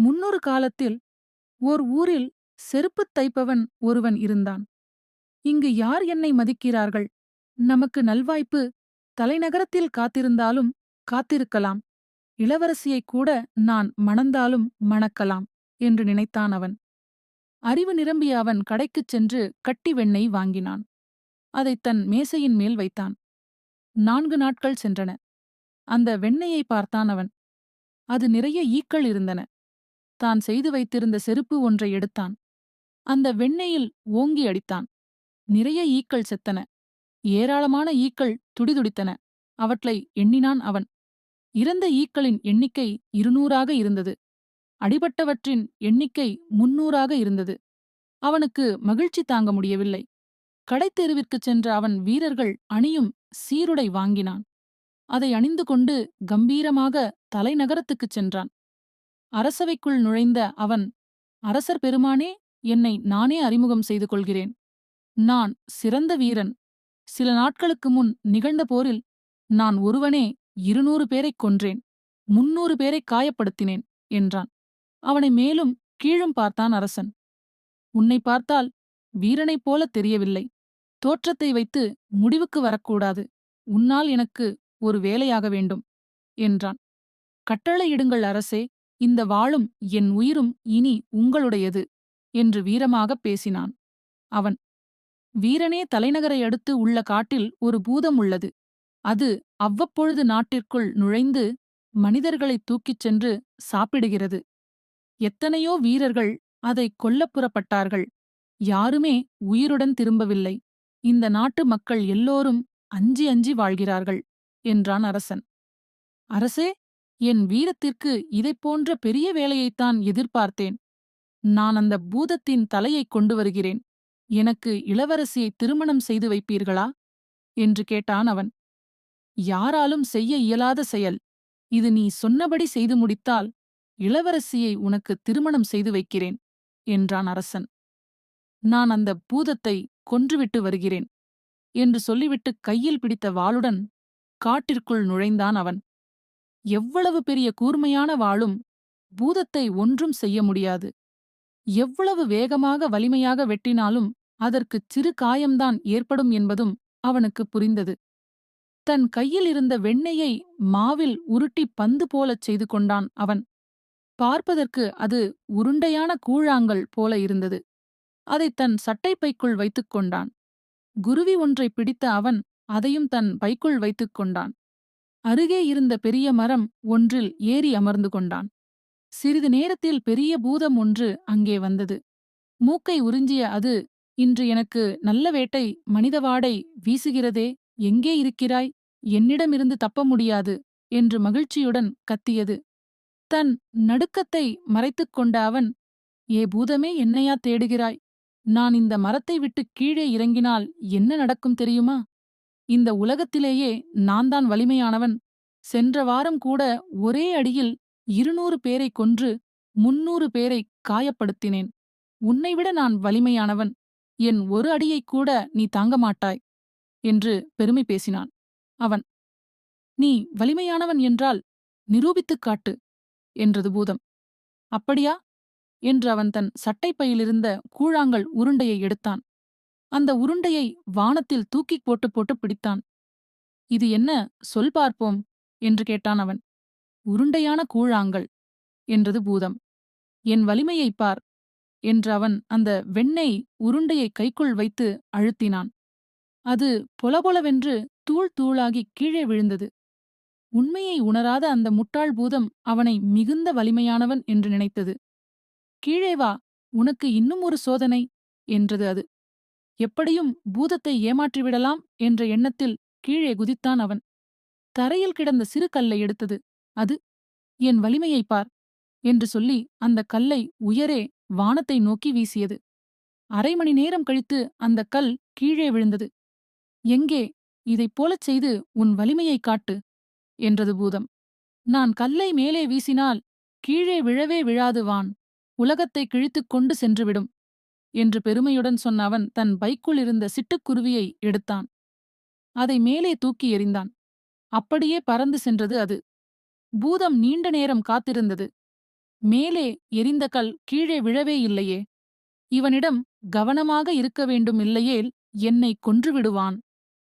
முன்னொரு காலத்தில் ஓர் ஊரில் செருப்புத் தைப்பவன் ஒருவன் இருந்தான். இங்கு யார் என்னை மதிக்கிறார்கள்? நமக்கு நல்வாய்ப்பு தலைநகரத்தில் காத்திருந்தாலும் காத்திருக்கலாம். இளவரசியைக் கூட நான் மணந்தாலும் மணக்கலாம் என்று நினைத்தான் அவன். அறிவு நிரம்பிய அவன் கடைக்குச் சென்று கட்டி வெண்ணெய் வாங்கினான். அதைத் தன் மேசையின் மேல் வைத்தான். நான்கு நாட்கள் சென்றன. அந்த வெண்ணெயை பார்த்தான் அவன். அது நிறைய ஈக்கள் இருந்தன. தான் செய்து வைத்திருந்த செருப்பு ஒன்றை எடுத்தான். அந்த வெண்ணெயில் ஓங்கி அடித்தான். நிறைய ஈக்கள் செத்தன. ஏராளமான ஈக்கள் துடிதுடித்தன. அவற்றை எண்ணினான் அவன். இறந்த ஈக்களின் எண்ணிக்கை இருநூறாக இருந்தது. அடிபட்டவற்றின் எண்ணிக்கை முன்னூறாக இருந்தது. அவனுக்கு மகிழ்ச்சி தாங்க முடியவில்லை. கடைத்தெருவிற்குச் சென்ற அவன் வீரர்கள் அணியும் சீருடை வாங்கினான். அதை அணிந்து கொண்டு கம்பீரமாக தலைநகரத்துக்குச் சென்றான். அரசவைக்குள் நுழைந்த அவன் அரசர் பெருமானே என்னை நானே அறிமுகம் செய்து கொள்கிறேன் நான் சிறந்த வீரன். சில நாட்களுக்கு முன் நிகழ்ந்த போரில் நான் ஒருவனே இருநூறு பேரைக் கொன்றேன். முன்னூறு பேரைக் காயப்படுத்தினேன் என்றான். அவனை மேலும் கீழும் பார்த்தான் அரசன். உன்னை பார்த்தால் வீரனைப் போல தெரியவில்லை. தோற்றத்தை வைத்து முடிவுக்கு வரக்கூடாது. உன்னால் எனக்கு ஒரு வேலையாக வேண்டும் என்றான். கட்டளையிடுங்கள் அரசே இந்த வாளும் என் உயிரும் இனி உங்களுடையது என்று வீரமாகப் பேசினான். அவன் வீரனே தலைநகரை அடுத்து உள்ள காட்டில் ஒரு பூதம் உள்ளது. அது அவ்வப்பொழுது நாட்டிற்குள் நுழைந்து மனிதர்களைத் தூக்கிச் சென்று சாப்பிடுகிறது. எத்தனையோ வீரர்கள் அதை கொல்லப் புறப்பட்டார்கள். யாருமே உயிருடன் திரும்பவில்லை. இந்த நாட்டு மக்கள் எல்லோரும் அஞ்சி அஞ்சி வாழ்கிறார்கள் என்றான் அரசன். அரசே என் வீரத்திற்கு இதைப் போன்ற பெரிய வேலையைத்தான் எதிர்பார்த்தேன். நான் அந்த பூதத்தின் தலையைக் கொண்டு வருகிறேன். எனக்கு இளவரசியை திருமணம் செய்து வைப்பீர்களா? என்று கேட்டான் அவன். யாராலும் செய்ய இயலாத செயல். இது நீ சொன்னபடி செய்து முடித்தால் இளவரசியை உனக்கு திருமணம் செய்து வைக்கிறேன் என்றான் அரசன். நான் அந்த பூதத்தை கொன்றுவிட்டு வருகிறேன் என்று சொல்லிவிட்டு கையில் பிடித்த வாளுடன் காட்டிற்குள் நுழைந்தான் அவன். எவ்வளவு பெரிய கூர்மையான வாளும் பூதத்தை ஒன்றும் செய்ய முடியாது. எவ்வளவு வேகமாக வலிமையாக வெட்டினாலும் அதற்குச் சிறு காயம்தான் ஏற்படும் என்பதும் அவனுக்கு புரிந்தது. தன் கையில் இருந்த வெண்ணெயை மாவில் உருட்டி பந்து போலச் செய்து கொண்டான் அவன். பார்ப்பதற்கு அது உருண்டையான கூழாங்கல் போல இருந்தது. அதைத் தன் சட்டைப்பைக்குள் வைத்துக் கொண்டான். குருவி ஒன்றை பிடித்த அவன் அதையும் தன் பைக்குள் வைத்துக் கொண்டான். அருகே இருந்த பெரிய மரம் ஒன்றில் ஏறி அமர்ந்து கொண்டான். சிறிது நேரத்தில் பெரிய பூதம் ஒன்று அங்கே வந்தது. மூக்கை உறிஞ்சிய அது இன்று எனக்கு நல்ல வேட்டை மனித வாடை வீசுகிறதே எங்கே இருக்கிறாய்? என்னிடமிருந்து தப்ப முடியாது என்று மகிழ்ச்சியுடன் கத்தியது. தன் நடுக்கத்தை மறைத்துக் கொண்ட அவன் ஏ பூதமே என்னையா தேடுகிறாய்? நான் இந்த மரத்தை விட்டு கீழே இறங்கினால் என்ன நடக்கும் தெரியுமா? இந்த உலகத்திலேயே நான் தான் வலிமையானவன். சென்ற வாரம் கூட ஒரே அடியில் இருநூறு பேரைக் கொன்று முன்னூறு பேரை காயப்படுத்தினேன். உன்னைவிட நான் வலிமையானவன். என் ஒரு அடியைக் கூட நீ தாங்க மாட்டாய் என்று பெருமை பேசினான். அவன் நீ வலிமையானவன் என்றால் நிரூபித்துக் காட்டு என்றது பூதம். அப்படியா? என்று அவன் தன் சட்டைப்பையிலிருந்த கூழாங்கல் உருண்டையை எடுத்தான். அந்த உருண்டையை வானத்தில் தூக்கிப் போட்டு போட்டு பிடித்தான். இது என்ன? சொல் பார்ப்போம் என்று கேட்டான் அவன். உருண்டையான கூழாங்கல் என்றது பூதம். என் வலிமையைப் பார் என்று அவன் அந்த வெண்ணெய் உருண்டையை கைக்குள் வைத்து அழுத்தினான். அது பொலபொலவென்று தூள் தூளாகி கீழே விழுந்தது. உண்மையை உணராத அந்த முட்டாள் பூதம் அவனை மிகுந்த வலிமையானவன் என்று நினைத்தது. கீழே வா உனக்கு இன்னும் ஒரு சோதனை என்றது அது. எப்படியும் பூதத்தை ஏமாற்றிவிடலாம் என்ற எண்ணத்தில் கீழே குதித்தான் அவன். தரையில் கிடந்த சிறு கல்லை எடுத்தது. அது என் வலிமையைப் பார் என்று சொல்லி அந்த கல்லை உயரே வானத்தை நோக்கி வீசியது. அரை மணி நேரம் கழித்து அந்த கல் கீழே விழுந்தது. எங்கே இதைப் போலச் செய்து உன் வலிமையைக் காட்டு என்றது பூதம். நான் கல்லை மேலே வீசினால் கீழே விழவே விழாது வான். உலகத்தை கிழித்துக் கொண்டு சென்றுவிடும் என்று பெருமையுடன் சொன்ன அவன் தன் பைக்குள் இருந்த சிட்டுக்குருவியை எடுத்தான். அதை மேலே தூக்கி எறிந்தான். அப்படியே பறந்து சென்றது அது. பூதம் நீண்ட நேரம் காத்திருந்தது. மேலே எரிந்த கல் கீழே விழவே இல்லையே. இவனிடம் கவனமாக இருக்க வேண்டும் இல்லையேல் என்னை கொன்றுவிடுவான்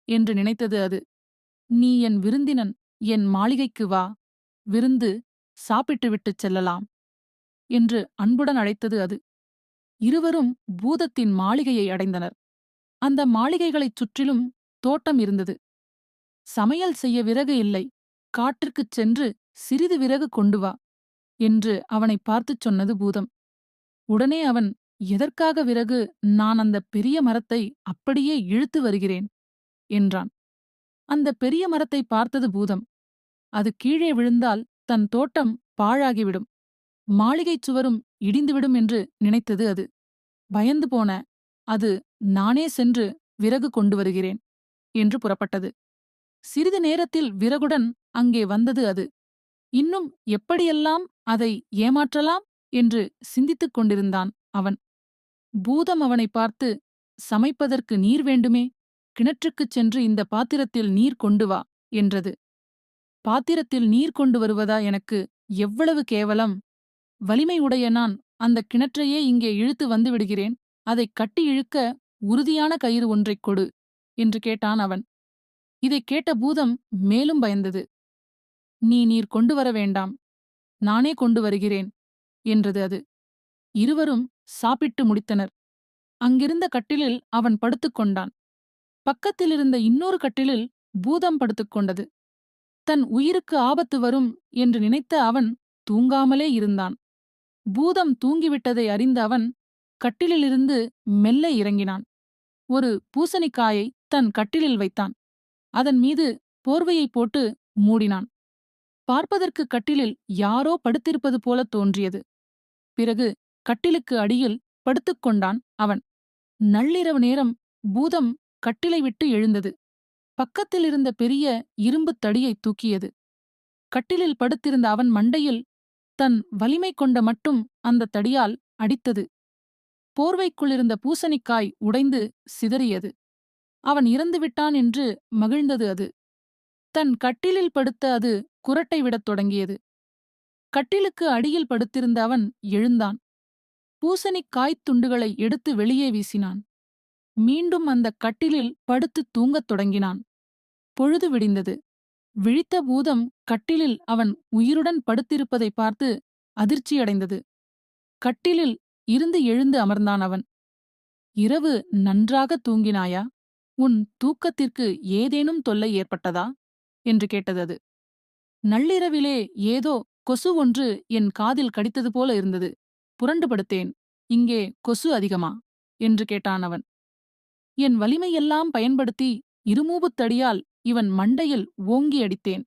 என்று நினைத்தது அது. நீ என் விருந்தினன் என் மாளிகைக்கு வா. விருந்து சாப்பிட்டுவிட்டுச் செல்லலாம் என்று அன்புடன் அழைத்தது அது. இருவரும் பூதத்தின் மாளிகையை அடைந்தனர். அந்த மாளிகைகளைச் சுற்றிலும் தோட்டம் இருந்தது. சமையல் செய்ய விறகு இல்லை. காட்டிற்குச் சென்று சிறிது விறகு கொண்டு வா என்று அவனை பார்த்துச் சொன்னது பூதம். உடனே அவன் எதற்காக விறகு? நான் அந்த பெரிய மரத்தை அப்படியே இழுத்து வருகிறேன் என்றான். அந்த பெரிய மரத்தை பார்த்தது பூதம். அது கீழே விழுந்தால் தன் தோட்டம் பாழாகிவிடும். மாளிகைச் சுவரும் இடிந்துவிடும் என்று நினைத்தது அது. பயந்து போன அது நானே சென்று விறகு கொண்டு வருகிறேன் என்று புறப்பட்டது. சிறிது நேரத்தில் விறகுடன் அங்கே வந்தது அது. இன்னும் எப்படியெல்லாம் அதை ஏமாற்றலாம்? என்று சிந்தித்துக் கொண்டிருந்தான் அவன். பூதம் அவனை பார்த்து சமைப்பதற்கு நீர் வேண்டுமே. கிணற்றுக்குச் சென்று இந்த பாத்திரத்தில் நீர் கொண்டு வா என்றது. பாத்திரத்தில் நீர் கொண்டு வருவதா எனக்கு எவ்வளவு கேவலம் வலிமை உடைய நான் அந்த கிணற்றையே இங்கே இழுத்து வந்து விடுகிறேன். அதைக் கட்டி இழுக்க உறுதியான கயிறு ஒன்றைக் கொடு என்று கேட்டான் அவன். இதைக் கேட்ட பூதம் மேலும் பயந்தது. நீ நீர் கொண்டு வர வேண்டாம். நானே கொண்டு வருகிறேன் என்றது அது. இருவரும் சாப்பிட்டு முடித்தனர். அங்கிருந்த கட்டிலில் அவன் படுத்துக் கொண்டான். பக்கத்திலிருந்த இன்னொரு கட்டிலில் பூதம் படுத்துக் கொண்டது. தன் உயிருக்கு ஆபத்து வரும் என்று நினைத்த அவன் தூங்காமலே இருந்தான். பூதம் தூங்கிவிட்டதை அறிந்த அவன் கட்டிலிலிருந்து மெல்ல இறங்கினான். ஒரு பூசணிக்காயை தன் கட்டிலில் வைத்தான். அதன் மீது போர்வையைப் போட்டு மூடினான். பார்ப்பதற்கு கட்டிலில் யாரோ படுத்திருப்பது போல தோன்றியது. பிறகு கட்டிலுக்கு அடியில் படுத்துக்கொண்டான் அவன். நள்ளிரவு நேரம் பூதம் கட்டிலை விட்டு எழுந்தது. பக்கத்தில் இருந்த பெரிய இரும்புத் தடியை தூக்கியது. கட்டிலில் படுத்திருந்த அவன் மண்டையில் தன் வலிமை கொண்ட மட்டும் அந்த தடியால் அடித்தது. போர்வைக்குள்ளிருந்த பூசணிக்காய் உடைந்து சிதறியது. அவன் இறந்துவிட்டான் என்று மகிழ்ந்தது அது. தன் கட்டிலில் படுத்த அது குரட்டை விடத் தொடங்கியது. கட்டிலுக்கு அடியில் படுத்திருந்த அவன் எழுந்தான். பூசணிக்காய்த் துண்டுகளை எடுத்து வெளியே வீசினான். மீண்டும் அந்த கட்டிலில் படுத்துத் தூங்கத் தொடங்கினான். பொழுது விடிந்தது. விழித்த பூதம் கட்டிலில் அவன் உயிருடன் படுத்திருப்பதை பார்த்து அதிர்ச்சியடைந்தது. கட்டிலில் இருந்து எழுந்து அமர்ந்தான் அவன். இரவு நன்றாக தூங்கினாயா? உன் தூக்கத்திற்கு ஏதேனும் தொல்லை ஏற்பட்டதா? என்று கேட்டது அது. நள்ளிரவிலே ஏதோ கொசு ஒன்று என் காதில் கடித்தது போல இருந்தது. புரண்டு படுத்தேன் இங்கே கொசு அதிகமா? என்று கேட்டான் அவன். என் வலிமையெல்லாம் பயன்படுத்தி இருமூபுத்தடியால் இவன் மண்டையில் ஓங்கி அடித்தேன்.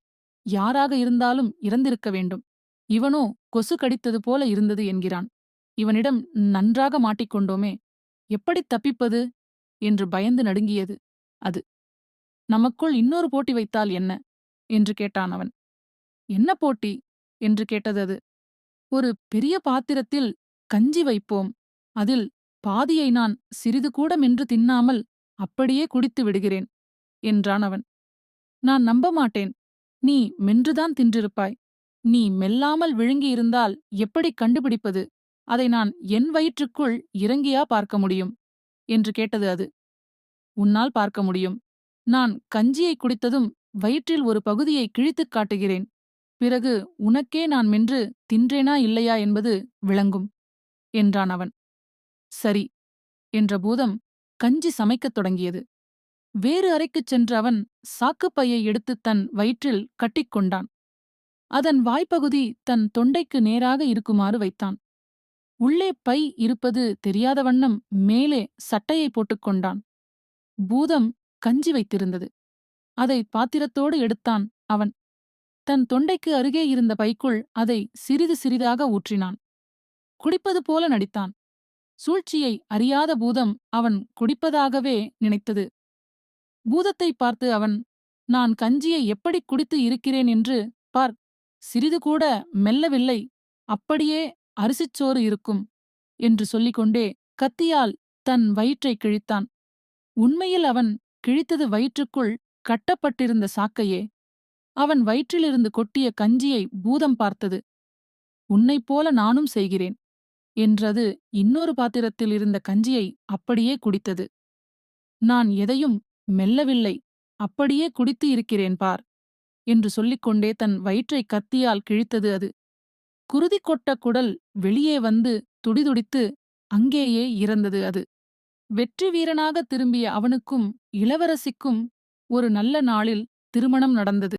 யாராக இருந்தாலும் இறந்திருக்க வேண்டும். இவனோ கொசு கடித்தது போல இருந்தது என்கிறான். இவனிடம் நன்றாக மாட்டிக்கொண்டோமே எப்படித் தப்பிப்பது? என்று பயந்து நடுங்கியது அது. நமக்குள் இன்னொரு போட்டி வைத்தால் என்ன? என்று கேட்டான் அவன். என்ன போட்டி? என்று கேட்டது அது. ஒரு பெரிய பாத்திரத்தில் கஞ்சி வைப்போம். அதில் பாதியை நான் சிறிது கூட மென்று தின்னாமல் அப்படியே குடித்து விடுகிறேன் என்றான் அவன். நான் நம்ப மாட்டேன் நீ மென்றுதான் தின்றிருப்பாய். நீ மெல்லாமல் விழுங்கியிருந்தால் எப்படி கண்டுபிடிப்பது? அதை நான் என் வயிற்றுக்குள் இறங்கியா பார்க்க முடியும்? என்று கேட்டது அது. உன்னால் பார்க்க முடியும். நான் கஞ்சியை குடித்ததும் வயிற்றில் ஒரு பகுதியை கிழித்துக் காட்டுகிறேன். பிறகு உனக்கே நான் மென்று தின்றேனா இல்லையா என்பது விளங்கும் என்றான் அவன். சரி என்ற பூதம் கஞ்சி சமைக்கத் தொடங்கியது. வேறு அறைக்குச் சென்ற அவன் சாக்குப்பையை எடுத்து தன் வயிற்றில் கட்டிக்கொண்டான் அதன் வாய்ப்பகுதி தன் தொண்டைக்கு நேராக இருக்குமாறு வைத்தான். உள்ளே பை இருப்பது தெரியாத வண்ணம் மேலே சட்டையை போட்டுக்கொண்டான் பூதம் கஞ்சி வைத்திருந்தது. அதை பாத்திரத்தோடு எடுத்தான் அவன். தன் தொண்டைக்கு அருகே இருந்த பைக்குள் அதை சிறிது சிறிதாக ஊற்றினான். குடிப்பது போல நடித்தான். சூழ்ச்சியை அறியாத பூதம் அவன் குடிப்பதாகவே நினைத்தது. பூதத்தை பார்த்து அவன் நான் கஞ்சியை எப்படி குடித்து இருக்கிறேன் என்று பார் சிறிது கூட மெல்லவில்லை அப்படியே அரிசிச்சோறு இருக்கும் என்று சொல்லிக்கொண்டே கத்தியால் தன் வயிற்றைக் கிழித்தான். உண்மையில் அவன் கிழித்தது வயிற்றுக்குள் கட்டப்பட்டிருந்த சாக்கையே அவன் வயிற்றிலிருந்து கொட்டிய கஞ்சியை பூதம் பார்த்தது. உன்னைப் போல நானும் செய்கிறேன் என்றது இன்னொரு பாத்திரத்தில் இருந்த கஞ்சியை அப்படியே குடித்தது. நான் எதையும் மெல்லவில்லை. அப்படியே குடித்து இருக்கிறேன் பார் என்று சொல்லிக்கொண்டே தன் வயிற்றை கத்தியால் கிழித்தது அது. குருதி கொட்ட குடல் வெளியே வந்து துடிதுடித்து அங்கேயே இறந்தது அது. வெற்றி வீரனாக திரும்பிய அவனுக்கும் இளவரசிக்கும் ஒரு நல்ல நாளில் திருமணம் நடந்தது.